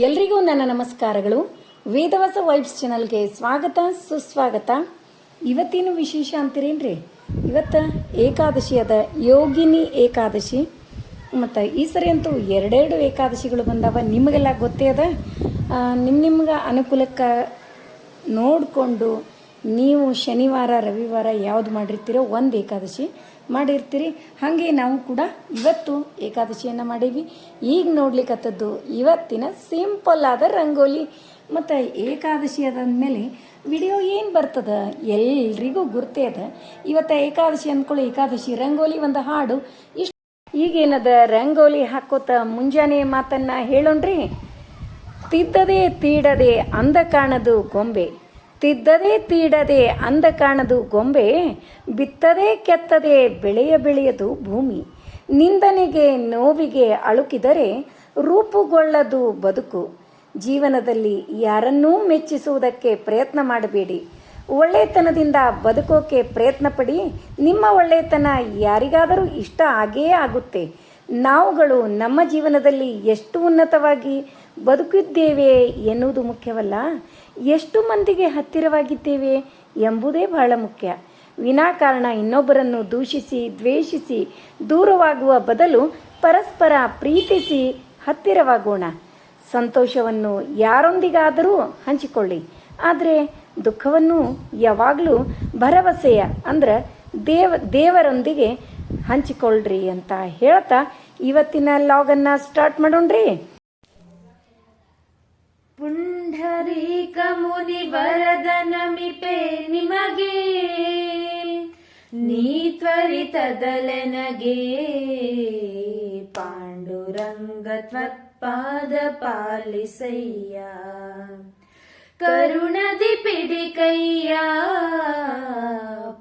ಎಲ್ರಿಗೂ ನನ್ನ ನಮಸ್ಕಾರಗಳು. ವೇದವಾಸ ವೈಬ್ಸ್ ಚಾನಲ್ಗೆ ಸ್ವಾಗತ, ಸುಸ್ವಾಗತ. ಇವತ್ತಿನ ವಿಶೇಷ ಅಂತೀರೇನ್ರಿ? ಇವತ್ತು ಏಕಾದಶಿ ಅದ, ಯೋಗಿನಿ ಏಕಾದಶಿ. ಮತ್ತು ಈ ಸರಿ ಅಂತೂ ಎರಡೆರಡು ಏಕಾದಶಿಗಳು ಬಂದಾವ, ನಿಮಗೆಲ್ಲ ಗೊತ್ತೇ ಅದ? ನಿಮ್ಮ ನಿಮ್ಗೆ ಅನುಕೂಲಕ್ಕೆ ನೋಡಿಕೊಂಡು ನೀವು ಶನಿವಾರ, ರವಿವಾರ ಯಾವುದು ಮಾಡಿರ್ತೀರೋ ಒಂದು ಏಕಾದಶಿ. ಮಾಡಿರ್ತೀರಿ. ಹಾಗೆ ನಾವು ಕೂಡ ಇವತ್ತು ಏಕಾದಶಿಯನ್ನು ಮಾಡೀವಿ. ಈಗ ನೋಡ್ಲಿಕ್ಕತ್ತದ್ದು ಇವತ್ತಿನ ಸಿಂಪಲ್ ಆದ ರಂಗೋಲಿ. ಮತ್ತು ಏಕಾದಶಿ ಅದಾದ್ಮೇಲೆ ವಿಡಿಯೋ ಏನು ಬರ್ತದ? ಎಲ್ರಿಗೂ ಗುರ್ತೇ ಅದ. ಇವತ್ತು ಏಕಾದಶಿ ಅಂದ್ಕೊಳ್ಳಿ ಏಕಾದಶಿ ರಂಗೋಲಿ ಒಂದು ಹಾಡು. ಇಷ್ಟು ಈಗೇನದ ರಂಗೋಲಿ ಹಾಕೋತ ಮುಂಜಾನೆ ಮಾತನ್ನ ಹೇಳೋಣ್ರಿ? ತಿದ್ದದೆ ತೀಡದೆ ಅಂದ ಕಾಣದು ಗೊಂಬೆ. ತಿದ್ದದೆ ತೀಡದೆ ಅಂದ ಕಾಣದು ಗೊಂಬೆ, ಬಿತ್ತದೆ ಕೆತ್ತದೆ ಬೆಳೆಯ ಬೆಳೆಯದು ಭೂಮಿ. ನಿಂದನೆಗೆ ನೋವಿಗೆ ಅಳುಕಿದರೆ ರೂಪುಗೊಳ್ಳದು ಬದುಕು. ಜೀವನದಲ್ಲಿ ಯಾರನ್ನೂ ಮೆಚ್ಚಿಸುವುದಕ್ಕೆ ಪ್ರಯತ್ನ ಮಾಡಬೇಡಿ. ಒಳ್ಳೆತನದಿಂದ ಬದುಕೋಕೆ ಪ್ರಯತ್ನ ಪಡಿ ನಿಮ್ಮ ಒಳ್ಳೆತನ ಯಾರಿಗಾದರೂ ಇಷ್ಟ ಆಗೇ ಆಗುತ್ತೆ. ನಾವುಗಳು ನಮ್ಮ ಜೀವನದಲ್ಲಿ ಎಷ್ಟು ಉನ್ನತವಾಗಿ ಬದುಕಿದ್ದೇವೆ ಎನ್ನುವುದು ಮುಖ್ಯವಲ್ಲ. ಎಷ್ಟು ಮಂದಿಗೆ ಹತ್ತಿರವಾಗಿದ್ದೇವೆ ಎಂಬುದೇ ಬಹಳ ಮುಖ್ಯ. ವಿನಾಕಾರಣ ಇನ್ನೊಬ್ಬರನ್ನು ದೂಷಿಸಿ, ದ್ವೇಷಿಸಿ, ದೂರವಾಗುವ ಬದಲು ಪರಸ್ಪರ ಪ್ರೀತಿಸಿ ಹತ್ತಿರವಾಗೋಣ. ಸಂತೋಷವನ್ನು ಯಾರೊಂದಿಗಾದರೂ ಹಂಚಿಕೊಳ್ಳಿ. ಆದರೆ ದುಃಖವನ್ನು ಯಾವಾಗಲೂ ಭರವಸೆಯ, ಅಂದ್ರೆ ದೇವ, ದೇವರೊಂದಿಗೆ ಹಂಚಿಕೊಳ್ಳ್ರಿ ಅಂತ ಹೇಳ್ತಾ ಇವತ್ತಿನ ಲಾಗನ್ನು ಸ್ಟಾರ್ಟ್ ಮಾಡೋಣ್ರಿ. ಮುನಿ ವರದ ನಮಿಪೆ ನಿಮಗೆ ನೀ ತ್ವರಿತದಲೆನಗೆ ಪಾಂಡುರಂಗ ತ್ವತ್ಪಾದ ಪಾಲಿಸಯ್ಯ ಕರುಣದಿ ಪಿಡಿಕಯ್ಯ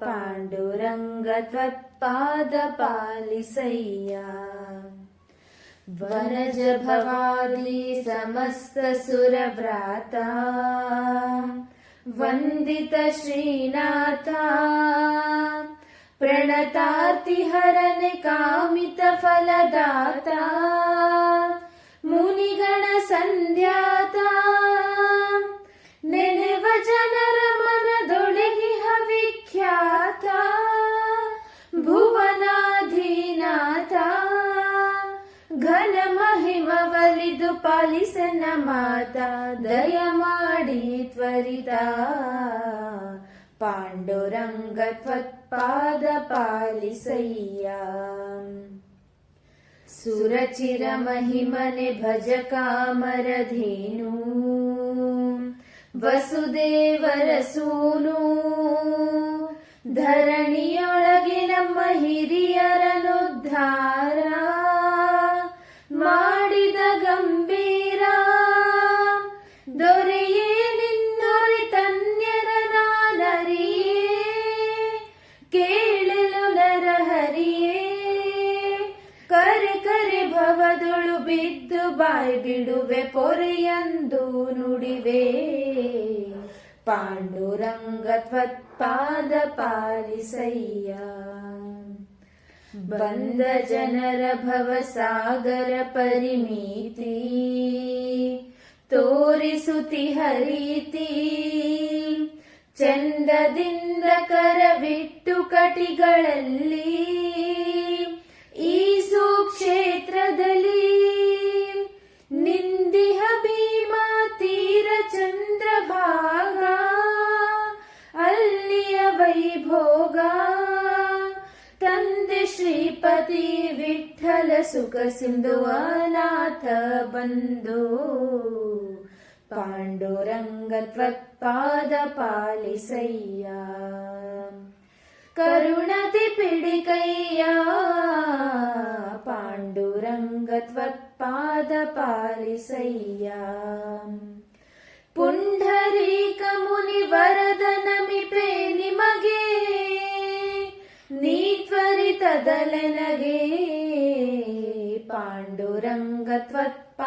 ಪಾಂಡುರಂಗ ತ್ವತ್ಪಾದ ಪಾಲಿಸಯ್ಯ ज भवाली समस्त सुरव्राता वन्दित श्रीनाता प्रणतार्तिहरणकामित फलदाता मुनिगण ಮಾತಾ ದಯ ಮಾಡಿ ತ್ವರಿತ. ಪಾಂಡುರಂಗ ತ್ವತ್ಪಾದ ಪಾಲಿಸಯ್ಯ. ಸುರಚಿರ ಮಹಿಮನೆ ಭಜ ಕಾಮರಧೇನು. ವಸುದೇವರ ಸೂನು ಧರಣಿಯೊಳಗೆ ನಮ್ಮ ಹಿರಿಯರನುದ್ಧಾರ. ಮಾಡಿದ ಗಂಭೀರ ಬಿಡುವೆ ಪೊರೆಯಂದು ನುಡಿವೆ. ಪಾಂಡುರಂಗ ತ್ವತ್ಪಾದ ಪಾಲಿಸಯ್ಯ. ಬಂದ ಜನರ ಭವಸಾಗರ ಪರಿಮಿತಿ. ತೋರಿಸುತಿ ಹರಿತಿ. ಚಂದದಿಂದ ಕರವಿಟ್ಟು ಕಟಿಗಳಲ್ಲಿ. ಈ ಸುಕ್ಷೇತ್ರದಲ್ಲಿ ಪಾಂಡುರಂಗ ತ್ವತ್ಪಾದ ಪಾಲಿಸಯ್ಯ ಕರುಣತಿ ಪಿಡಿಕಯ್ಯ ಪಾಂಡುರಂಗ ತ್ವತ್ಪಾದ ಪಾಲಿಸಯ್ಯ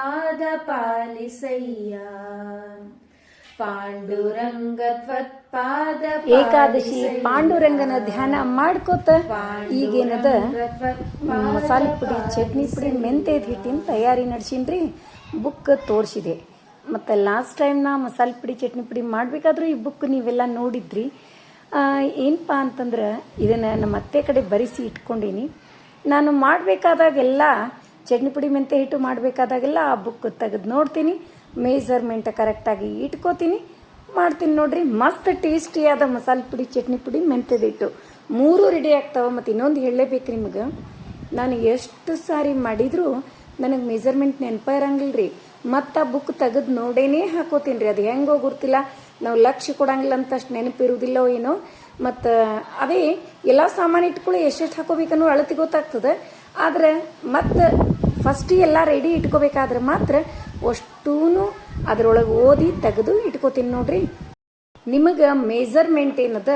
ಪಾಂಡುರಂಗ ತ್ವತ್ಪಾದ ಪಾಲಿಸಯ್ಯ. ಪಾಂಡುರಂಗ ಏಕಾದಶಿ ಪಾಂಡುರಂಗನ ಧ್ಯಾನ ಮಾಡ್ಕೋತ ಈಗೇನದ ಮಸಾಲೆ ಪುಡಿ ಚಟ್ನಿ ಪುಡಿ ಮೆಂತ್ಯದ ಹಿಟ್ಟಿನ ತಯಾರಿ ನಡೆಸಿನ್ರಿ. ಬುಕ್ ತೋರಿಸಿದೆ. ಮತ್ತು ಲಾಸ್ಟ್ ಟೈಮ್ ನಾ ಮಸಾಲೆ ಪುಡಿ ಚಟ್ನಿ ಪುಡಿ ಮಾಡಬೇಕಾದ್ರೂ ಈ ಬುಕ್ ನೀವೆಲ್ಲ ನೋಡಿದ್ರಿ. ಆ, ಏನಪ್ಪ ಅಂತಂದ್ರೆ ಇದನ್ನು ನಮ್ಮ ಅತ್ತೆ ಕಡೆ ಬರೆಸಿ ಇಟ್ಕೊಂಡೀನಿ. ನಾನು ಮಾಡಬೇಕಾದಾಗೆಲ್ಲ ಚಟ್ನಿ ಪುಡಿ ಮೆಂತೆ ಹಿಟ್ಟು ಮಾಡಬೇಕಾದಾಗೆಲ್ಲ ಆ ಬುಕ್ ತೆಗೆದು ನೋಡ್ತೀನಿ. ಮೇಜರ್ಮೆಂಟ್ ಕರೆಕ್ಟಾಗಿ ಇಟ್ಕೋತೀನಿ. ಮಾಡ್ತೀನಿ ನೋಡ್ರಿ, ಮಸ್ತ್ ಟೇಸ್ಟಿಯಾದ ಮಸಾಲೆ ಪುಡಿ, ಚಟ್ನಿ ಪುಡಿ ಮೆಂತ್ಯದ ಹಿಟ್ಟು. ಮೂರು ರೆಡಿ ಆಗ್ತಾವೆ ಮತ್ತು ಇನ್ನೊಂದು ಹೇಳಲೇಬೇಕು ನಿಮ್ಗೆ. ನಾನು ಎಷ್ಟು ಸಾರಿ ಮಾಡಿದರೂ ನನಗೆ ಮೆಜರ್ಮೆಂಟ್ ನೆನಪ ಇರಂಗಿಲ್ಲ ರೀ ಮತ್ತು ಆ ಬುಕ್ ತೆಗೆದು ನೋಡೇನೇ ಹಾಕೋತೀನಿ ರೀ ಅದು ಹೆಂಗೋ ಗೊತ್ತಿಲ್ಲ ನಾವು ಲಕ್ಷ್ಯ ಕೊಡಂಗಿಲ್ಲ ಅಂತ ಅಷ್ಟು ನೆನಪಿರುವುದಿಲ್ಲೋ ಏನೋ. ಮತ್ತು ಅದೇ ಎಲ್ಲ ಸಾಮಾನು ಇಟ್ಕೊಳ್ಳಿ ಎಷ್ಟೆಷ್ಟು ಹಾಕೋಬೇಕನ್ನೋ ಅಳತಿ ಗೊತ್ತಾಗ್ತದೆ. ಆದರೆ ಮತ್ತು ಫಸ್ಟ್ ಎಲ್ಲ ರೆಡಿ ಇಟ್ಕೋಬೇಕಾದ್ರೆ ಮಾತ್ರ ಅಷ್ಟೂ ಅದರೊಳಗೆ ಓದಿ ತೆಗೆದು ಇಟ್ಕೋತೀನಿ ನೋಡ್ರಿ. ನಿಮಗೆ ಮೇಜರ್ಮೆಂಟ್ ಏನದ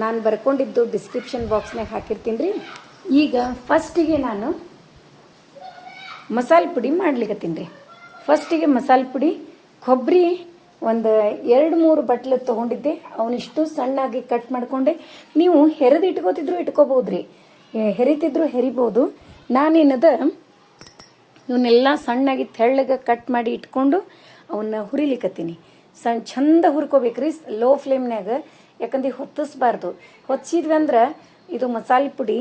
ನಾನು ಬರ್ಕೊಂಡಿದ್ದು ಡಿಸ್ಕ್ರಿಪ್ಷನ್ ಬಾಕ್ಸ್ನಾಗ ಹಾಕಿರ್ತೀನಿ ರೀ. ಈಗ ಫಸ್ಟಿಗೆ ನಾನು ಮಸಾಲೆ ಪುಡಿ ಮಾಡ್ಲಿಕ್ಕತ್ತೀನಿ ರೀ. ಫಸ್ಟಿಗೆ ಮಸಾಲೆ ಪುಡಿ ಕೊಬ್ಬರಿ ಒಂದು ಎರಡು ಮೂರು ಬಟ್ಲು ತೊಗೊಂಡಿದ್ದೆ. ಅವನಿಷ್ಟು ಸಣ್ಣಾಗಿ ಕಟ್ ಮಾಡಿಕೊಂಡೆ. ನೀವು ಹೆರಿದು ಇಟ್ಕೋತಿದ್ರು ರೀ ಹೆರಿತಿದ್ರು ಹೆರಿಬೋದು. ನಾನೇನದ ಇವನ್ನೆಲ್ಲ ಸಣ್ಣಾಗಿ ತೆಳ್ಳಗೆ ಕಟ್ ಮಾಡಿ ಇಟ್ಕೊಂಡು ಅವನ್ನ ಹುರಿಲಿಕ್ಕತ್ತೀನಿ ಸಣ್ಣ ಚಂದ ಹುರ್ಕೋಬೇಕ್ರಿ ಲೋ ಫ್ಲೇಮ್ನಾಗ ಯಾಕಂದ್ರೆ ಹೊತ್ತಿಸ್ಬಾರ್ದು. ಹೊತ್ತಿಸಿದ್ವಿ ಅಂದ್ರೆ ಇದು ಮಸಾಲೆ ಪುಡಿ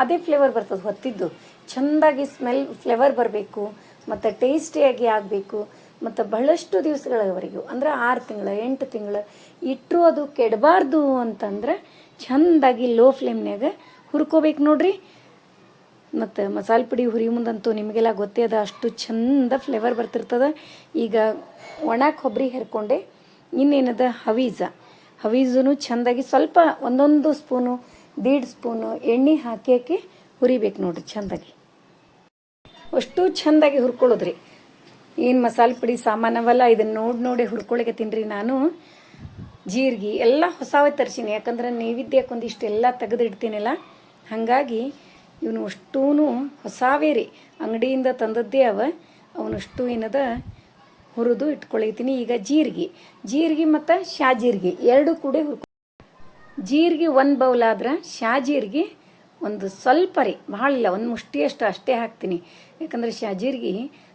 ಅದೇ ಫ್ಲೇವರ್ ಬರ್ತದೆ ಹೊತ್ತಿದ್ದು. ಚಂದಾಗಿ ಸ್ಮೆಲ್, ಫ್ಲೇವರ್ ಬರಬೇಕು, ಮತ್ತು ಟೇಸ್ಟಿಯಾಗಿ ಆಗಬೇಕು, ಮತ್ತು ಬಹಳಷ್ಟು ದಿವಸಗಳವರೆಗೂ, ಅಂದ್ರೆ ಆರು ತಿಂಗಳು, ಎಂಟು ತಿಂಗಳು ಇಟ್ಟರು ಅದು ಕೆಡಬಾರ್ದು ಅಂತಂದ್ರೆ ಚಂದಾಗಿ ಲೋ ಫ್ಲೇಮ್ನಾಗ ಹುರ್ಕೋಬೇಕು ನೋಡ್ರಿ. ಮತ್ತು ಮಸಾಲೆ ಪುಡಿ ಹುರಿ ಮುಂದಂತೂ ನಿಮಗೆಲ್ಲ ಗೊತ್ತೇ ಅದ ಅಷ್ಟು ಚಂದ ಫ್ಲೇವರ್ ಬರ್ತಿರ್ತದೆ. ಈಗ ಒಣ ಕೊಬ್ಬರಿ ಹೆರ್ಕೊಂಡೆ, ಇನ್ನೇನದ ಹವೀಜ. ಹವೀಜನು ಚೆಂದಾಗಿ ಸ್ವಲ್ಪ ಒಂದೊಂದು ಸ್ಪೂನು, ದೀಡ್ ಸ್ಪೂನು ಎಣ್ಣೆ ಹಾಕಿ ಹಾಕಿ ಹುರಿಬೇಕು ನೋಡಿರಿ ಚೆಂದಾಗಿ. ಅಷ್ಟು ಚೆಂದಾಗಿ ಹುರ್ಕೊಳ್ಳೋದ್ರಿ. ಏನು ಮಸಾಲೆ ಪುಡಿ ಸಾಮಾನವಲ್ಲ ಇದನ್ನು ನೋಡಿ ನೋಡಿ ಹುರ್ಕೊಳಕ್ಕೆ ತಿನ್ರಿ ನಾನು. ಜೀರಿಗೆ ಎಲ್ಲ ಹೊಸವೇ ತರಿಸೀನಿ, ಯಾಕಂದ್ರೆ ನೈವೇದ್ಯಕ್ಕೊಂದಿಷ್ಟು ಎಲ್ಲ ತೆಗೆದಿಡ್ತೀನಲ್ಲ. ಹಾಗಾಗಿ ಇವನು ಅಷ್ಟೂ ಹೊಸಾವೇ ರೀ ಅಂಗಡಿಯಿಂದ ತಂದದ್ದೇ ಅವ. ಅವನಷ್ಟು ಏನದ? ಹುರಿದು ಇಟ್ಕೊಳಿತೀನಿ ಈಗ ಜೀರಿಗೆ. ಜೀರಿಗೆ ಮತ್ತು ಶಾ ಜೀರಿಗೆ ಎರಡು ಕೂಡ ಹುರ್ಕೊ. ಜೀರಿಗೆ ಒಂದು ಬೌಲ್ ಆದ್ರೆ ಶಾ ಜೀರಿಗೆ ಒಂದು ಸ್ವಲ್ಪ ರೀ. ಭಾಳ ಇಲ್ಲ, ಒಂದು ಮುಷ್ಟಿಯಷ್ಟು ಅಷ್ಟೇ ಹಾಕ್ತೀನಿ. ಯಾಕಂದ್ರೆ ಶಾ ಜೀರಿಗೆ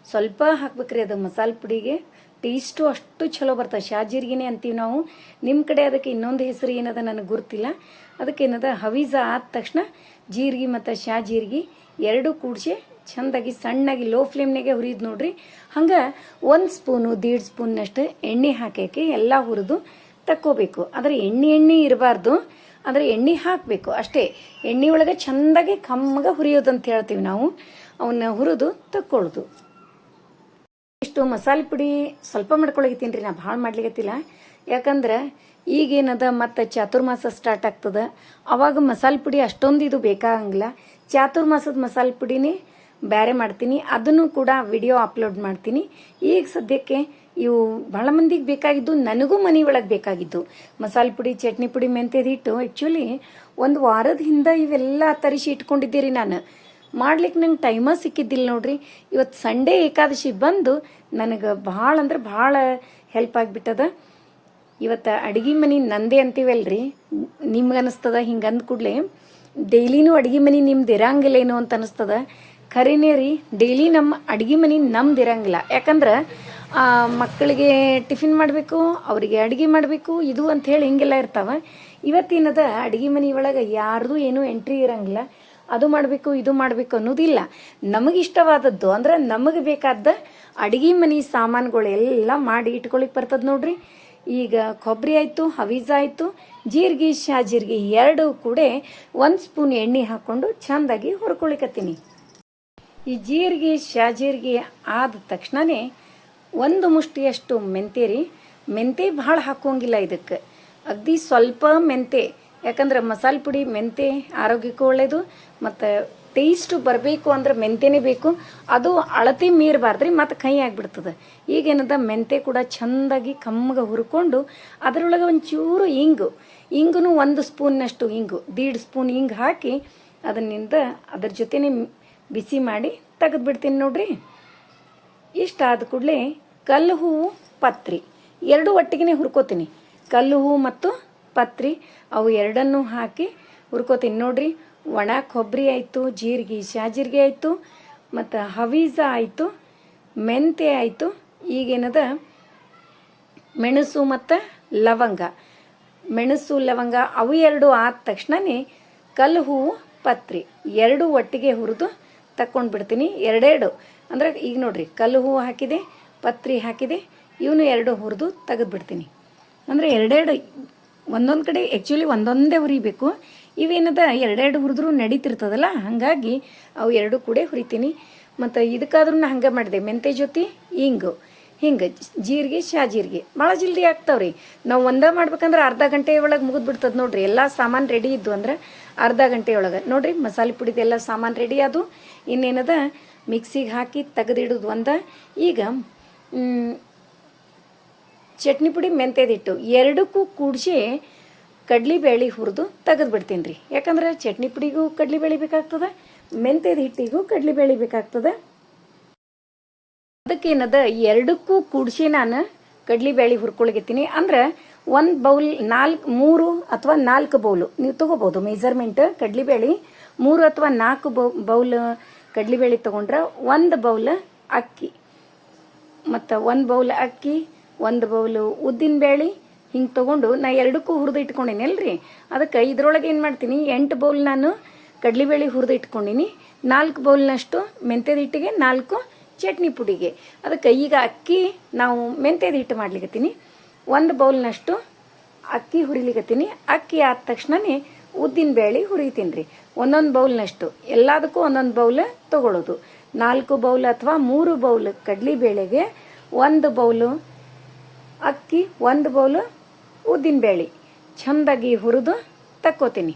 ಸ್ವಲ್ಪ ಹಾಕ್ಬೇಕ್ರಿ ಅದು ಮಸಾಲೆ ಪುಡಿಗೆ. ಟೇಸ್ಟು ಅಷ್ಟು ಚಲೋ ಬರ್ತದೆ ಶಾ ಜೀರಿಗೆನೇ ಅಂತೀವಿ ನಾವು. ನಿಮ್ಮ ಕಡೆ ಅದಕ್ಕೆ ಇನ್ನೊಂದು ಹೆಸರು ಏನದ ನನಗೆ ಗೊತ್ತಿಲ್ಲ. ಅದಕ್ಕೆ ಏನದ? ಹವೀಜ ಆದ ತಕ್ಷಣ ಜೀರಿಗೆ ಮತ್ತು ಶಾ ಜೀರಿಗೆ ಎರಡೂ ಕೂಡಿಸಿ ಚಂದಾಗಿ ಸಣ್ಣಾಗಿ ಲೋ ಫ್ಲೇಮ್ನಾಗೆ ಹುರಿದು ನೋಡ್ರಿ. ಹಂಗೆ ಒಂದು ಸ್ಪೂನು ದೀಡ್ ಸ್ಪೂನ್ನಷ್ಟು ಎಣ್ಣೆ ಹಾಕಕ್ಕೆ ಎಲ್ಲ ಹುರಿದು ತಕ್ಕೋಬೇಕು. ಆದರೆ ಎಣ್ಣೆ ಎಣ್ಣೆ ಇರಬಾರ್ದು. ಆದರೆ ಎಣ್ಣೆ ಹಾಕಬೇಕು ಅಷ್ಟೇ. ಎಣ್ಣೆ ಒಳಗೆ ಚೆಂದಾಗಿ ಕಮ್ಮಗೆ ಹುರಿಯೋದು ಅಂತ ಹೇಳ್ತೀವಿ ನಾವು. ಅವನ್ನ ಹುರಿದು ತಕ್ಕೊಳ್ಳೋದು ಇಷ್ಟು ಮಸಾಲೆ ಪುಡಿ ಸ್ವಲ್ಪ ಮಾಡ್ಕೊಳಗತ್ತೀನಿ ರೀ, ನಾ ಭಾಳ ಮಾಡ್ಲಿಕತ್ತಿಲ್ಲ. ಯಾಕಂದ್ರೆ ಈಗೇನದ ಮತ್ತು ಚಾತುರ್ಮಾಸ ಸ್ಟಾರ್ಟ್ ಆಗ್ತದೆ? ಅವಾಗ ಮಸಾಲೆ ಪುಡಿ ಅಷ್ಟೊಂದು ಇದು ಬೇಕಾಗಂಗಿಲ್ಲ. ಚಾತುರ್ಮಾಸದ ಮಸಾಲೆ ಪುಡಿನೇ ಬೇರೆ ಮಾಡ್ತೀನಿ. ಅದನ್ನು ಕೂಡ ವಿಡಿಯೋ ಅಪ್ಲೋಡ್ ಮಾಡ್ತೀನಿ. ಈಗ ಸದ್ಯಕ್ಕೆ ಇವು ಭಾಳ ಮಂದಿಗೆ ಬೇಕಾಗಿದ್ದು, ನನಗೂ ಮನೆ ಒಳಗೆ ಬೇಕಾಗಿದ್ದು. ಮಸಾಲೆ ಪುಡಿ, ಚಟ್ನಿ ಪುಡಿ, ಮೆಂತ್ಯದ ಹಿಟ್ಟು ಆ್ಯಕ್ಚುಲಿ ಒಂದು ವಾರದ ಹಿಂದೆ ಇವೆಲ್ಲ ತರಿಸಿ ಇಟ್ಕೊಂಡಿದ್ದೀರಿ ನಾನು. ಮಾಡ್ಲಿಕ್ಕೆ ನಂಗೆ ಟೈಮ ಸಿಕ್ಕಿದ್ದಿಲ್ಲ ನೋಡ್ರಿ. ಇವತ್ತು ಸಂಡೇ ಏಕಾದಶಿ ಬಂದು ನನಗೆ ಭಾಳ ಅಂದ್ರೆ ಭಾಳ ಹೆಲ್ಪ್ ಆಗಿಬಿಟ್ಟದ. ಇವತ್ತು ಅಡುಗೆ ಮನೆ ನಂದೇ ಅಂತೀವಲ್ರಿ? ನಿಮ್ಗೆ ಅನ್ನಿಸ್ತದ ಹಿಂಗೆ ಅಂದ ಕೂಡಲೇ, ಡೈಲಿನೂ ಅಡುಗೆ ಮನೆ ನಿಮ್ದು ಇರಂಗಿಲ್ಲೇನೋ ಅಂತ ಅನಿಸ್ತದ. ಖರೇನೇ ರೀ, ಡೈಲಿ ನಮ್ಮ ಅಡುಗೆ ಮನೆ ನಮ್ದು ಇರಂಗಿಲ್ಲ. ಯಾಕಂದ್ರೆ ಮಕ್ಕಳಿಗೆ ಟಿಫಿನ್ ಮಾಡಬೇಕು, ಅವರಿಗೆ ಅಡುಗೆ ಮಾಡಬೇಕು, ಇದು ಅಂಥೇಳಿ ಹಿಂಗೆಲ್ಲ ಇರ್ತಾವ. ಇವತ್ತೇನದ, ಅಡುಗೆ ಮನೆ ಒಳಗೆ ಯಾರ್ದು ಏನೂ ಎಂಟ್ರಿ ಇರಂಗಿಲ್ಲ. ಅದು ಮಾಡಬೇಕು, ಇದು ಮಾಡಬೇಕು ಅನ್ನೋದಿಲ್ಲ. ನಮಗೆ ಇಷ್ಟವಾದದ್ದು, ಅಂದ್ರೆ ನಮಗೆ ಬೇಕಾದ ಅಡುಗೆ ಮನೆ ಸಾಮಾನುಗಳೆಲ್ಲ ಮಾಡಿ ಇಟ್ಕೊಳಿಕ್ ಬರ್ತದೆ ನೋಡ್ರಿ. ಈಗ ಕೊಬ್ಬರಿ ಆಯಿತು ಹವೀಜ ಆಯಿತು, ಜೀರಿಗೆ, ಶಾ ಜೀರಿಗೆ ಎರಡು ಕೂಡ ಒಂದು ಸ್ಪೂನ್ ಎಣ್ಣೆ ಹಾಕ್ಕೊಂಡು ಚೆಂದಾಗಿ ಹುರ್ಕೊಳಿಕತ್ತೀನಿ. ಈ ಜೀರಿಗೆ, ಶಾ ಜೀರಿಗೆ ಆದ ತಕ್ಷಣನೇ ಒಂದು ಮುಷ್ಟಿಯಷ್ಟು ಮೆಂತೆ ರೀ. ಮೆಂತೆ ಭಾಳ ಹಾಕೋಂಗಿಲ್ಲ ಇದಕ್ಕೆ. ಅಗದಿ ಸ್ವಲ್ಪ ಮೆಂತೆ ಯಾಕಂದ್ರೆ ಮಸಾಲೆ ಪುಡಿ ಮೆಂತೆ ಆರೋಗ್ಯಕ್ಕೂ ಒಳ್ಳೆಯದು ಮತ್ತು ಟೇಸ್ಟು ಬರಬೇಕು ಅಂದ್ರೆ ಮೆಂತೆನೇ ಬೇಕು. ಅದು ಅಳತಿ ಮೀರಬಾರ್ದ್ರಿ, ಮತ್ತು ಕೈ ಆಗಿಬಿಡ್ತದೆ. ಈಗೇನದ ಮೆಂತೆ ಕೂಡ ಚಂದಾಗಿ ಕಮ್ಮಗೆ ಹುರ್ಕೊಂಡು ಅದರೊಳಗೆ ಒಂಚೂರು ಇಂಗು. ಇಂಗು ಒಂದು ಸ್ಪೂನ್ನಷ್ಟು ಇಂಗು, ದೀಡ್ ಸ್ಪೂನ್ ಇಂಗು ಹಾಕಿ ಅದನ್ನಿಂದ ಅದ್ರ ಜೊತೆನೇ ಬಿಸಿ ಮಾಡಿ ತೆಗೆದು ಬಿಡ್ತೀನಿ ನೋಡ್ರಿ. ಇಷ್ಟ ಆದ ಕೂಡಲೇ ಕಲ್ಲು ಹೂವು ಪತ್ರಿ. ಎರಡು ಒಟ್ಟಿಗೆ ಹುರ್ಕೋತೀನಿ. ಕಲ್ಲು ಹೂವು ಮತ್ತು ಪತ್ರಿ. ಅವು ಎರಡನ್ನೂ ಹಾಕಿ ಹುರ್ಕೋತೀನಿ ನೋಡ್ರಿ. ಒಣ ಕೊಬ್ಬರಿ ಆಯಿತು, ಜೀರಿಗೆ ಶಾಜೀರಿಗೆ ಆಯಿತು, ಮತ್ತು ಹವೀಜ ಆಯಿತು ಮೆಂತೆ ಆಯಿತು, ಈಗೇನದ ಮೆಣಸು ಮತ್ತು ಲವಂಗ. ಮೆಣಸು, ಲವಂಗ ಅವು ಎರಡು ಆದ ತಕ್ಷಣನೇ ಕಲ್ಲು ಹೂವು ಪತ್ರಿ. ಎರಡು ಒಟ್ಟಿಗೆ ಹುರಿದು ತಕ್ಕೊಂಡು ಬಿಡ್ತೀನಿ. ಎರಡೆರಡು. ಅಂದರೆ ಈಗ ನೋಡಿರಿ, ಕಲ್ಲು ಹೂವು ಹಾಕಿದೆ, ಪತ್ರಿ ಹಾಕಿದೆ, ಇವನು ಎರಡು ಹುರಿದು ತೆಗೆದು ಬಿಡ್ತೀನಿ ಅಂದರೆ ಎರಡೆರಡು ಒಂದೊಂದು ಕಡೆ ಆ್ಯಕ್ಚುಲಿ ಒಂದೊಂದೇ ಹುರಿಬೇಕು. ಇವೇನದ? ಎರಡೆರಡು ಹುರಿದ್ರು ನಡೀತಿರ್ತದಲ್ಲ? ಹಾಗಾಗಿ ಅವು ಎರಡು ಕೂಡ ಹುರಿತೀನಿ. ಮತ್ತು ಇದಕ್ಕಾದ್ರೂ ನಾ ಹಂಗೆ ಮಾಡಿದೆ. ಮೆಂತೆ ಜೊತೆ ಹಿಂಗು ಹಿಂಗೆ, ಜೀರಿಗೆ ಶಾಜೀರಿಗೆ ಭಾಳ ಜಲ್ದಿ ಆಗ್ತಾವ್ರಿ. ನಾವು ಒಂದೇ ಮಾಡ್ಬೇಕಂದ್ರೆ ಅರ್ಧ ಗಂಟೆ ಒಳಗೆ ಮುಗಿದ್ಬಿಡ್ತದೆ ನೋಡ್ರಿ. ಎಲ್ಲ ಸಾಮಾನು ರೆಡಿ ಇದ್ದು ಅಂದ್ರೆ ಅರ್ಧ ಗಂಟೆ ಒಳಗೆ. ನೋಡ್ರಿ, ಮಸಾಲೆ ಪುಡಿದೆಲ್ಲ ಸಾಮಾನು ರೆಡಿ ಅದು ಇನ್ನೇನದ? ಮಿಕ್ಸಿಗೆ ಹಾಕಿ ತೆಗೆದಿಡೋದು ಒಂದ. ಈಗ ಚಟ್ನಿ ಪುಡಿ ಮೆಂತೆದಿಟ್ಟು. ಎರಡಕ್ಕೂ ಕೂಡಿಸಿ ಕಡ್ಲಿಬೇಳೆ ಹುರಿದು ತೆಗೆದು ಬಿಡ್ತೀನಿ ರೀ. ಯಾಕಂದ್ರೆ ಚಟ್ನಿ ಪುಡಿಗೂ ಕಡ್ಲಿಬೇಳೆ ಬೇಕಾಗ್ತದೆ, ಮೆಂತ್ಯದ ಹಿಟ್ಟಿಗೂ ಕಡ್ಲಿಬೇಳೆ ಬೇಕಾಗ್ತದೆ. ಅದಕ್ಕೇನದ ಎರಡಕ್ಕೂ ಕೂಡಿಸಿ ನಾನು ಕಡ್ಲಿಬೇಳೆ ಹುರ್ಕೊಳಗಿತ್ತೀನಿ. ಅಂದ್ರೆ ಒಂದು ಬೌಲ್ ನಾಲ್ಕು, ಮೂರು ಅಥವಾ ನಾಲ್ಕು ಬೌಲು, ನೀವು ತಗೋಬಹುದು ಮೆಜರ್ಮೆಂಟ್ ಕಡ್ಲಿಬೇಳೆ ಮೂರು ಅಥವಾ ನಾಲ್ಕು ಬೌ, ಬೌಲ್ ಕಡ್ಲಿಬೇಳೆ ತೊಗೊಂಡ್ರೆ ಒಂದು ಬೌಲ್ ಅಕ್ಕಿ. ಮತ್ತು ಒಂದು ಬೌಲ್ ಅಕ್ಕಿ, ಒಂದು ಬೌಲು ಉದ್ದಿನ ಬೇಳೆ ಹಿಂಗೆ ತೊಗೊಂಡು ನಾ ಎರಡಕ್ಕೂ ಹುರಿದು ಇಟ್ಕೊಂಡೀನಿ, ಅಲ್ರಿ? ಅದಕ್ಕೆ ಇದ್ರೊಳಗೆ ಏನು ಮಾಡ್ತೀನಿ, ಎಂಟು ಬೌಲ್ ನಾನು ಕಡಲೆಬೇಳೆ ಹುರಿದು ಇಟ್ಕೊಂಡಿನಿ, ನಾಲ್ಕು ಬೌಲ್ನಷ್ಟು ಮೆಂತ್ಯದ ಹಿಟ್ಟಿಗೆ, ನಾಲ್ಕು ಚಟ್ನಿ ಪುಡಿಗೆ. ಅದಕ್ಕೆ ಈಗ ಅಕ್ಕಿ ನಾವು ಮೆಂತ್ಯದ ಹಿಟ್ಟು ಮಾಡ್ಲಿಕ್ಕತ್ತೀನಿ ಒಂದು ಬೌಲ್ನಷ್ಟು ಅಕ್ಕಿ ಹುರಿಲಿಕ್ಕತ್ತೀನಿ ಅಕ್ಕಿ ಆದ ತಕ್ಷಣನೇ ಉದ್ದಿನ ಬೇಳೆ ಹುರಿತೀನಿ ರೀ. ಒಂದೊಂದು ಬೌಲ್ನಷ್ಟು, ಎಲ್ಲದಕ್ಕೂ ಒಂದೊಂದು ಬೌಲ್ ತೊಗೊಳ್ಳೋದು ನಾಲ್ಕು ಬೌಲ್ ಅಥವಾ ಮೂರು ಬೌಲ್ ಕಡ್ಲಿ ಬೇಳೆಗೆ, ಒಂದು ಬೌಲು ಅಕ್ಕಿ, ಒಂದು ಬೌಲು ಉದ್ದಿನ ಬೇಳೆ. ಚಂದಾಗಿ ಹುರಿದು ತಕ್ಕೋತೀನಿ.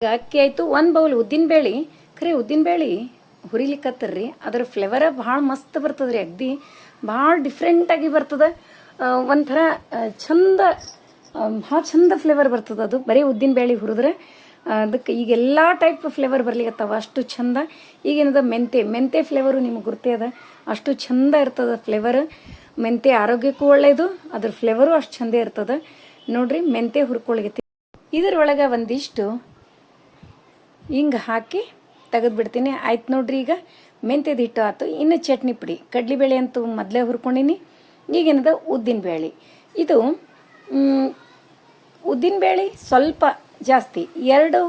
ಈಗ ಅಕ್ಕಿ ಆಯಿತು, ಒಂದು ಬೌಲ್ ಉದ್ದಿನ ಬೇಳೆ. ಖರೆ, ಉದ್ದಿನ ಬೇಳೆ ಹುರಿಲಿಕ್ಕತ್ತರ್ರಿ ಅದರ ಫ್ಲೇವರ ಭಾಳ ಮಸ್ತ್ ಬರ್ತದೆ ರೀ ಅಗ್ದಿ. ಭಾಳ ಡಿಫ್ರೆಂಟಾಗಿ ಬರ್ತದೆ. ಒಂಥರ ಚಂದ ಭಾಳ ಚಂದ ಫ್ಲೇವರ್ ಬರ್ತದೆ ಅದು. ಬರೀ ಉದ್ದಿನ ಬೇಳೆ ಹುರಿದ್ರೆ. ಅದಕ್ಕೆ ಈಗೆಲ್ಲ ಟೈಪ್ ಫ್ಲೇವರ್ ಬರ್ಲಿಕ್ಕತ್ತವ ಅಷ್ಟು ಚಂದ. ಈಗೇನದ ಮೆಂತೆ. ಮೆಂತೆ ಫ್ಲೇವರು ನಿಮಗೆ ಗುರ್ತೇ ಅದ. ಅಷ್ಟು ಚಂದ ಇರ್ತದೆ ಫ್ಲೇವರ್ ಮೆಂತೆ ಆರೋಗ್ಯಕ್ಕೂ ಒಳ್ಳೆಯದು ಅದ್ರ ಫ್ಲೇವರು ಅಷ್ಟು ಚಂದ ಇರ್ತದೆ. ನೋಡ್ರಿ, ಮೆಂತೆ ಹುರ್ಕೊಳಗತ್ತಿ ಇದರೊಳಗೆ ಒಂದಿಷ್ಟು ಹಿಂಗೆ ಹಾಕಿ ತೆಗೆದು ಬಿಡ್ತೀನಿ ಆಯ್ತು ನೋಡ್ರಿ ಈಗ, ಮೆಂತ್ಯದ ಹಿಟ್ಟು ಆಯ್ತು ಇನ್ನು ಚಟ್ನಿ ಪುಡಿ. ಕಡ್ಲಿಬೇಳೆ ಅಂತೂ ಮೊದಲೇ ಹುರ್ಕೊಂಡಿನಿ. ಈಗೇನದ ಉದ್ದಿನ ಬೇಳೆ ಇದು ಉದ್ದಿನ ಬೇಳೆ ಸ್ವಲ್ಪ ಜಾಸ್ತಿ. ಎರಡು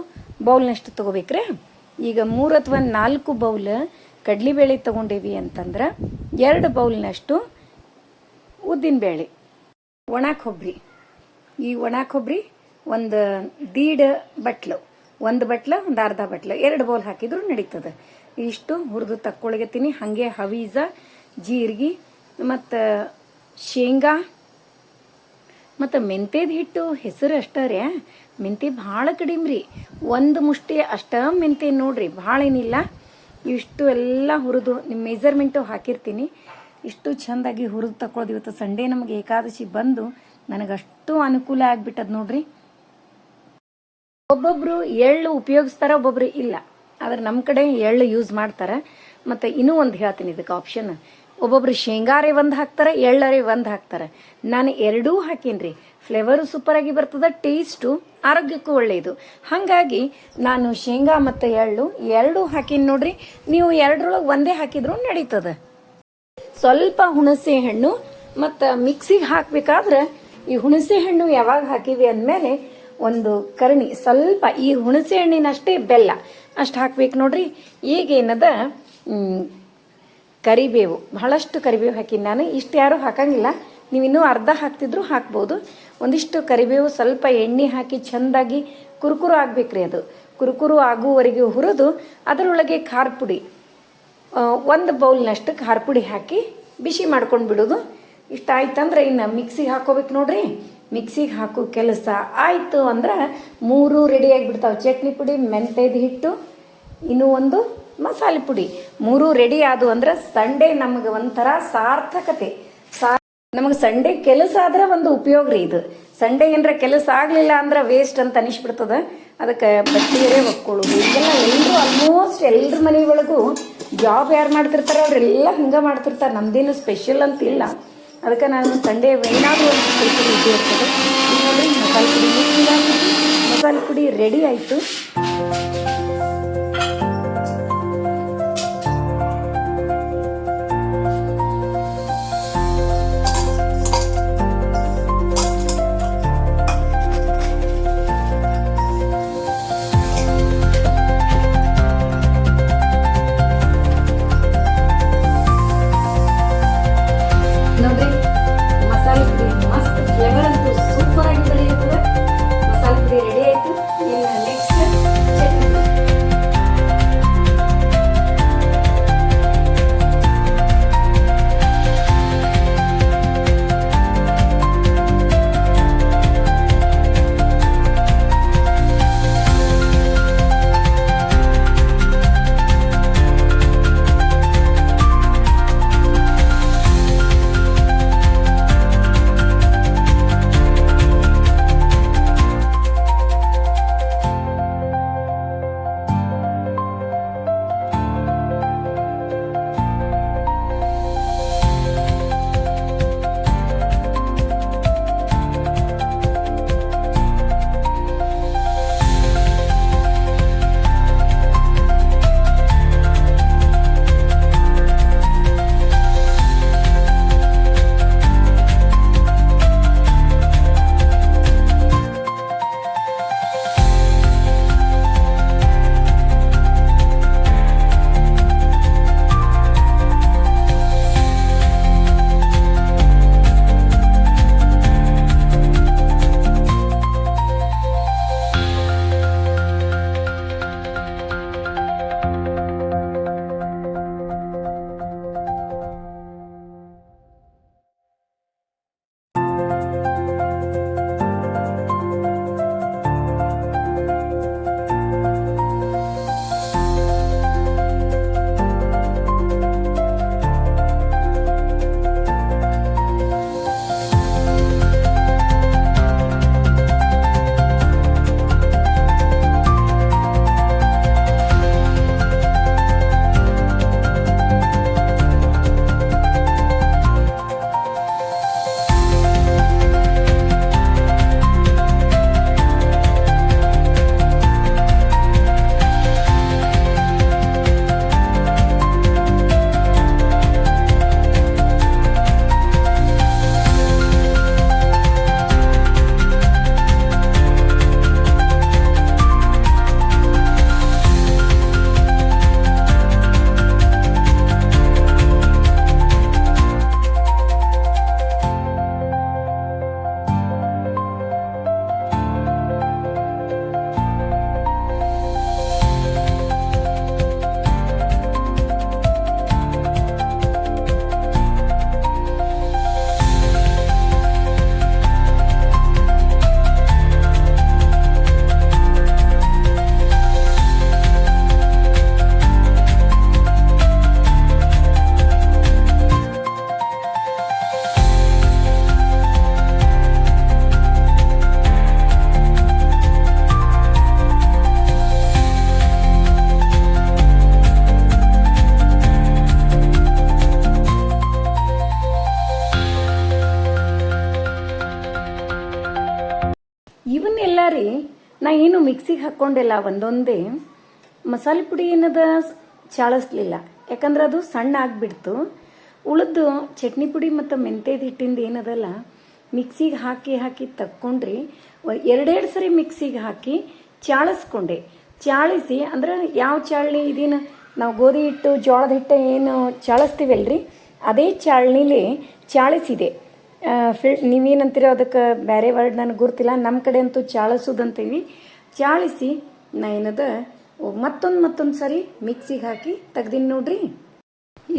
ಬೌಲ್ನಷ್ಟು ತೊಗೋಬೇಕ್ರೆ. ಈಗ ಮೂರು ಅಥವಾ ನಾಲ್ಕು ಬೌಲ್ ಕಡ್ಲಿಬೇಳೆ ತೊಗೊಂಡೇವಿ ಅಂತಂದ್ರೆ ಎರಡು ಬೌಲ್ನಷ್ಟು ಉದ್ದಿನಬೇಳೆ ಒಣ ಕೊಬ್ಬರಿ ಈ ಒಣ ಕೊಬ್ಬರಿ ಒಂದು ದೀಡ್ ಬಟ್ಲು, ಒಂದು ಬಟ್ಲ, ಒಂದು ಅರ್ಧ ಬಟ್ಲ, ಎರಡು ಬೌಲ್ ಹಾಕಿದ್ರು ನಡೀತದೆ. ಇಷ್ಟು ಹುರಿದು ತಕ್ಕೊಳಗತ್ತೀನಿ ಹಾಗೆ ಹವೀಜ ಜೀರಿಗೆ, ಮತ್ತು ಶೇಂಗಾ, ಮತ್ತು ಮೆಂತ್ಯದ ಹಿಟ್ಟು, ಹೆಸರು ಅಷ್ಟೇ ರೀ. ಮೆಂತ್ಯ ಭಾಳ ಕಡಿಮೆ ರೀ ಒಂದು ಮುಷ್ಟಿ ಅಷ್ಟ ಮೆಂತ್ಯ ನೋಡ್ರಿ, ಭಾಳ ಏನಿಲ್ಲ. ಇಷ್ಟು ಎಲ್ಲ ಹುರಿದು ನಿಮ್ಮ ಮೆಜರ್ಮೆಂಟು ಹಾಕಿರ್ತೀನಿ. ಇಷ್ಟು ಚಂದಾಗಿ ಹುರಿದು ತಕೊಳ್ಳೋದು ಇವತ್ತು ಸಂಡೇ ನಮಗೆ ಏಕಾದಶಿ ಬಂದು ನನಗಷ್ಟು ಅನುಕೂಲ ಆಗ್ಬಿಟ್ಟದ್ ನೋಡ್ರಿ. ಒಬ್ಬೊಬ್ರು ಎಳ್ಳು ಉಪಯೋಗಿಸ್ತಾರ ಒಬ್ಬೊಬ್ರು ಇಲ್ಲ. ಆದ್ರೆ ನಮ್ಮ ಕಡೆ ಎಳ್ಳು ಯೂಸ್ ಮಾಡ್ತಾರೆ. ಮತ್ತು ಇನ್ನೂ ಒಂದು ಹೇಳ್ತೀನಿ ಇದಕ್ಕೆ ಆಪ್ಷನ್ ಒಬ್ಬೊಬ್ರು ಶೇಂಗಾರೆ ಒಂದು ಹಾಕ್ತಾರೆ, ಎಳ್ಳರೆ ಒಂದು ಹಾಕ್ತಾರೆ. ನಾನು ಎರಡೂ ಹಾಕೀನಿ ಫ್ಲೇವರು ಸೂಪರಾಗಿ ಬರ್ತದೆ ಟೇಸ್ಟು ಆರೋಗ್ಯಕ್ಕೂ ಒಳ್ಳೆಯದು ಹಾಗಾಗಿ ನಾನು ಶೇಂಗಾ ಮತ್ತು ಎಳ್ಳು ಎರಡೂ ಹಾಕೀನಿ ನೋಡ್ರಿ. ನೀವು ಎರಡರೊಳಗೆ ಒಂದೇ ಹಾಕಿದ್ರು ನಡೀತದೆ. ಸ್ವಲ್ಪ ಹುಣಸೆ ಹಣ್ಣು ಮತ್ತು ಮಿಕ್ಸಿಗೆ ಹಾಕಬೇಕಾದ್ರೆ ಈ ಹುಣಸೆ ಹಣ್ಣು ಯಾವಾಗ ಹಾಕಿವಿ ಅಂದಮೇಲೆ ಒಂದು ಕರ್ಣಿ, ಸ್ವಲ್ಪ ಈ ಹುಣಸೆ ಹಣ್ಣಿನಷ್ಟೇ ಬೆಲ್ಲ ಅಷ್ಟು ಹಾಕ್ಬೇಕು ನೋಡ್ರಿ. ಈಗೇನದ ಕರಿಬೇವು, ಬಹಳಷ್ಟು ಕರಿಬೇವು ಹಾಕಿನಿ ನಾನು. ಇಷ್ಟು ಯಾರೂ ಹಾಕಂಗಿಲ್ಲ. ನೀವು ಇನ್ನೂ ಅರ್ಧ ಹಾಕ್ತಿದ್ರು ಹಾಕ್ಬೋದು. ಒಂದಿಷ್ಟು ಕರಿಬೇವು ಸ್ವಲ್ಪ ಎಣ್ಣೆ ಹಾಕಿ ಚೆಂದಾಗಿ ಕುರುಕುರು ಆಗ್ಬೇಕ್ರಿ ಅದು. ಕುರುಕುರು ಆಗುವವರೆಗೆ ಹುರಿದು ಅದರೊಳಗೆ ಖಾರ ಪುಡಿ ಒಂದು ಬೌಲ್ನಷ್ಟು ಖಾರ ಪುಡಿ ಹಾಕಿ ಬಿಸಿ ಮಾಡ್ಕೊಂಡು ಬಿಡೋದು. ಇಷ್ಟ ಆಯ್ತಂದ್ರೆ ಇನ್ನು ಮಿಕ್ಸಿಗೆ ಹಾಕೋಬೇಕು ನೋಡ್ರಿ. ಮಿಕ್ಸಿಗೆ ಹಾಕೋ ಕೆಲಸ ಆಯಿತು ಅಂದ್ರೆ ಮೂರು ರೆಡಿ ಆಗಿಬಿಡ್ತಾವೆ. ಚಟ್ನಿ ಪುಡಿ, ಮೆಂತ್ಯದ ಹಿಟ್ಟು, ಇನ್ನೂ ಒಂದು ಮಸಾಲೆ ಪುಡಿ. ಮೂರು ರೆಡಿ ಆದವು ಅಂದ್ರೆ ಸಂಡೇ ನಮಗೆ ಒಂಥರ ಸಾರ್ಥಕತೆ. ಸಾ ನಮಗೆ ಸಂಡೇ ಕೆಲಸ ಆದ್ರೆ ಒಂದು ಉಪಯೋಗ ರೀ ಇದು. ಸಂಡೇ ಏನರ ಕೆಲಸ ಆಗಲಿಲ್ಲ ಅಂದ್ರೆ ವೇಸ್ಟ್ ಅಂತ ಅನಿಸ್ಬಿಡ್ತದೆ. ಅದಕ್ಕೆ ಬಟ್ಟೆ ಒಕ್ಕೊಳ್ಳೋದು ಇದೆಲ್ಲ ಎಲ್ಲರೂ ಆಲ್ಮೋಸ್ಟ್ ಎಲ್ಲರ ಮನೆಯೊಳಗೂ ಜಾಬ್ ಯಾರು ಮಾಡ್ತಿರ್ತಾರೆ ಅವರೆಲ್ಲ ಹಿಂಗೆ ಮಾಡ್ತಿರ್ತಾರೆ. ನಮ್ದೇನು ಸ್ಪೆಷಲ್ ಅಂತ ಇಲ್ಲ ಅದಕ್ಕೆ ನಾನು ಸಂಡೇ ಏನಾದರೂ ಒಂದು ಸ್ವಲ್ಪ ಇದ್ದು ಇರ್ತದೆ. ಮಸಾಲೆ ಪುಡಿ ಮಸಾಲೆ ಪುಡಿ ರೆಡಿ ಆಯಿತು. ನಾ ಏನು ಮಿಕ್ಸಿಗೆ ಹಾಕ್ಕೊಂಡಿಲ್ಲ, ಒಂದೊಂದೇ. ಮಸಾಲೆ ಪುಡಿ ಏನದ ಚಾಳಿಸ್ಲಿಲ್ಲ. ಯಾಕಂದ್ರೆ ಅದು ಸಣ್ಣ ಆಗಿಬಿಡ್ತು. ಉಳಿದು ಚಟ್ನಿ ಪುಡಿ ಮತ್ತು ಮೆಂತ್ಯದ ಹಿಟ್ಟಿಂದ ಏನದಲ್ಲ, ಮಿಕ್ಸಿಗೆ ಹಾಕಿ ಹಾಕಿ ತಕ್ಕೊಂಡ್ರಿ, ಎರಡೆರಡು ಸರಿ ಮಿಕ್ಸಿಗೆ ಹಾಕಿ ಚಾಳಿಸ್ಕೊಂಡೆ. ಚಾಳಿಸಿ, ಅಂದ್ರೆ ಯಾವ ಚಾಳಣಿ ಇದೇನು ನಾವು ಗೋಧಿ ಹಿಟ್ಟು, ಜೋಳದ ಹಿಟ್ಟು ಏನು ಚಾಳಿಸ್ತೀವಲ್ರಿ, ಅದೇ ಚಾಳಣಿಲಿ ಚಾಳಿಸಿದೆ. ಫಿಲ್ ನೀವೇನಂತೀರೋ ಅದಕ್ಕೆ ಬೇರೆ ವರ್ಡ್ ನನಗೆ ಗೊತ್ತಿಲ್ಲ ನಮ್ಮ ಕಡೆ ಅಂತೂ ಚಾಳಿಸೋದಂತೀವಿ ಚಾಳಿಸಿ, ನಾ ಏನದ ಮತ್ತೊಂದು ಮತ್ತೊಂದು ಸರಿ ಮಿಕ್ಸಿಗೆ ಹಾಕಿ ತೆಗ್ದೀನಿ ನೋಡ್ರಿ.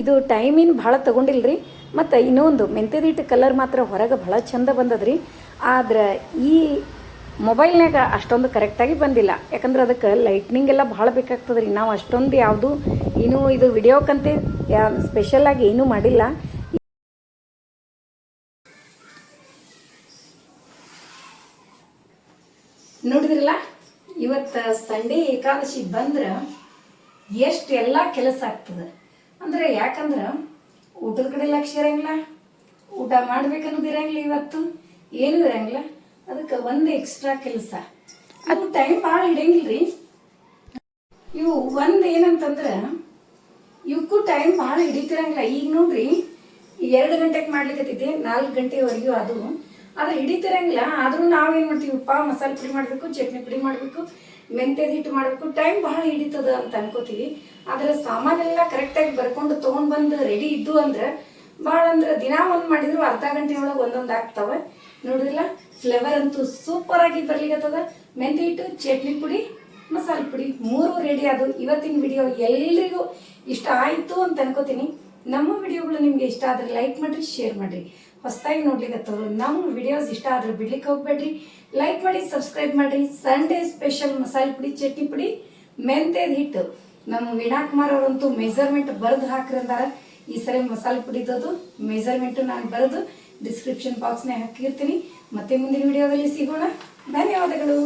ಇದು ಟೈಮಿನ ಭಾಳ ತಗೊಂಡಿಲ್ರಿ. ಮತ್ತು ಇನ್ನೊಂದು, ಮೆಂತ್ಯದ ಹಿಟ್ಟು ಕಲರ್ ಮಾತ್ರ ಹೊರಗೆ ಭಾಳ ಚಂದ ಬಂದದ್ರಿ. ಆದ್ರೆ ಈ ಮೊಬೈಲ್ನಾಗ ಅಷ್ಟೊಂದು ಕರೆಕ್ಟಾಗಿ ಬಂದಿಲ್ಲ. ಯಾಕಂದ್ರೆ ಅದಕ್ಕೆ ಲೈಟ್ನಿಂಗ್ ಎಲ್ಲ ಭಾಳ ಬೇಕಾಗ್ತದೆ ರೀ ನಾವು ಅಷ್ಟೊಂದು ಯಾವುದು, ಇನ್ನೂ ಇದು ವಿಡಿಯೋಕ್ಕಂತೆ ಯಾ ಸ್ಪೆಷಲಾಗಿ ಏನೂ ಮಾಡಿಲ್ಲ. ನೋಡಿದ್ರಲ್ಲ? ಇವತ್ತು ಸಂಡೇ ಏಕಾದಶಿ ಬಂದ್ರೆ ಎಷ್ಟು ಎಲ್ಲ ಕೆಲಸ ಆಗ್ತದೆ. ಅಂದ್ರೆ ಯಾಕಂದ್ರೆ ಊಟದ ಕಡೆ ಲಕ್ಷ ಇರಂಗಿಲ್ಲ, ಊಟ ಮಾಡ್ಬೇಕನ್ನೋದು ಇರಂಗಿಲ್ಲ ಇವತ್ತು, ಏನೂ ಇರಂಗಿಲ್ಲ. ಅದಕ್ಕೆ ಒಂದು ಎಕ್ಸ್ಟ್ರಾ ಕೆಲಸ. ಅದು ಟೈಮ್ ಭಾಳ ಹಿಡಿಯಂಗಿಲ್ರಿ. ಇವು ಒಂದು ಏನಂತಂದ್ರೆ ಇವಕ್ಕೂ ಟೈಮ್ ಭಾಳ ಹಿಡಿತಿರಂಗಿಲ್ಲ. ಈಗ ನೋಡ್ರಿ ಎರಡು ಗಂಟೆಗೆ ಮಾಡ್ಲಿಕ್ಕತ್ತಿದ್ದೆ ನಾಲ್ಕು ಗಂಟೆವರೆಗೂ ಅದು ಆದ್ರೆ ಹಿಡಿತಿರಂಗಿಲ್ಲ, ಆದರೂ ನಾವೇನು ಮಾಡ್ತೀವಿ, ಉಪ್ಪ, ಮಸಾಲೆ ಪುಡಿ ಮಾಡಬೇಕು, ಚಟ್ನಿ ಪುಡಿ ಮಾಡಬೇಕು, ಮೆಂತ್ಯದ ಹಿಟ್ಟು ಮಾಡಬೇಕು ಟೈಮ್ ಭಾಳ ಹಿಡಿತದ ಅಂತ ಅನ್ಕೋತೀವಿ. ಆದ್ರೆ ಸಾಮಾನೆಲ್ಲ ಕರೆಕ್ಟಾಗಿ ಬರ್ಕೊಂಡು ತೊಗೊಂಡು ಬಂದು ರೆಡಿ ಇದ್ದು ಅಂದ್ರೆ ಭಾಳ ಅಂದ್ರೆ ದಿನ ಒಂದು ಮಾಡಿದ್ರು ಅರ್ಧ ಗಂಟೆ ಒಳಗೆ ಒಂದೊಂದು ಆಗ್ತಾವೆ. ನೋಡಿದಿಲ್ಲ ಫ್ಲೇವರ್ ಅಂತೂ ಸೂಪರಾಗಿ ಬರ್ಲಿಕ್ಕತ್ತದ ಮೆಂತ್ಯ ಹಿಟ್ಟು, ಚಟ್ನಿ ಪುಡಿ, ಮಸಾಲೆ ಪುಡಿ ಮೂರು ರೆಡಿ ಅದು ಇವತ್ತಿನ ವಿಡಿಯೋ ಎಲ್ರಿಗೂ ಇಷ್ಟ ಆಯಿತು ಅಂತ ಅನ್ಕೋತೀನಿ. ನಮ್ಮ ವಿಡಿಯೋಗಳು ನಿಮ್ಗೆ ಇಷ್ಟ ಆದ್ರೆ ಲೈಕ್ ಮಾಡಿರಿ ಶೇರ್ ಮಾಡ್ರಿ. ಹೊಸದಾಗಿ ನೋಡ್ಲಿಕ್ಕತ್ತವ್ರು ನಮ್ಮ ವಿಡಿಯೋಸ್ ಇಷ್ಟ ಆದ್ರೆ ಬಿಡ್ಲಿಕ್ಕೆ ಹೋಗ್ಬೇಡ್ರಿ. ಲೈಕ್ ಮಾಡಿ ಸಬ್ಸ್ಕ್ರೈಬ್ ಮಾಡ್ರಿ. ಸಂಡೇ ಸ್ಪೆಷಲ್ ಮಸಾಲೆ ಪುಡಿ, ಚಟ್ನಿ ಪುಡಿ ಮೆಂತ್ಯದ ಹಿಟ್ಟು. ನಮ್ಮ ವೀಣಾ ಕುಮಾರ್ ಅವರಂತೂ ಮೆಜರ್ಮೆಂಟ್ ಬರೆದು ಹಾಕ್ರಂದಾರ ಈ ಸರಿ ಮಸಾಲೆ ಪುಡಿದದು ಮೆಜರ್ಮೆಂಟ್ ನಾನು ಬರೆದು ಡಿಸ್ಕ್ರಿಪ್ಷನ್ ಬಾಕ್ಸ್ನೇ ಹಾಕಿರ್ತೀನಿ. ಮತ್ತೆ ಮುಂದಿನ ವಿಡಿಯೋದಲ್ಲಿ ಸಿಗೋಣ. ಧನ್ಯವಾದಗಳು.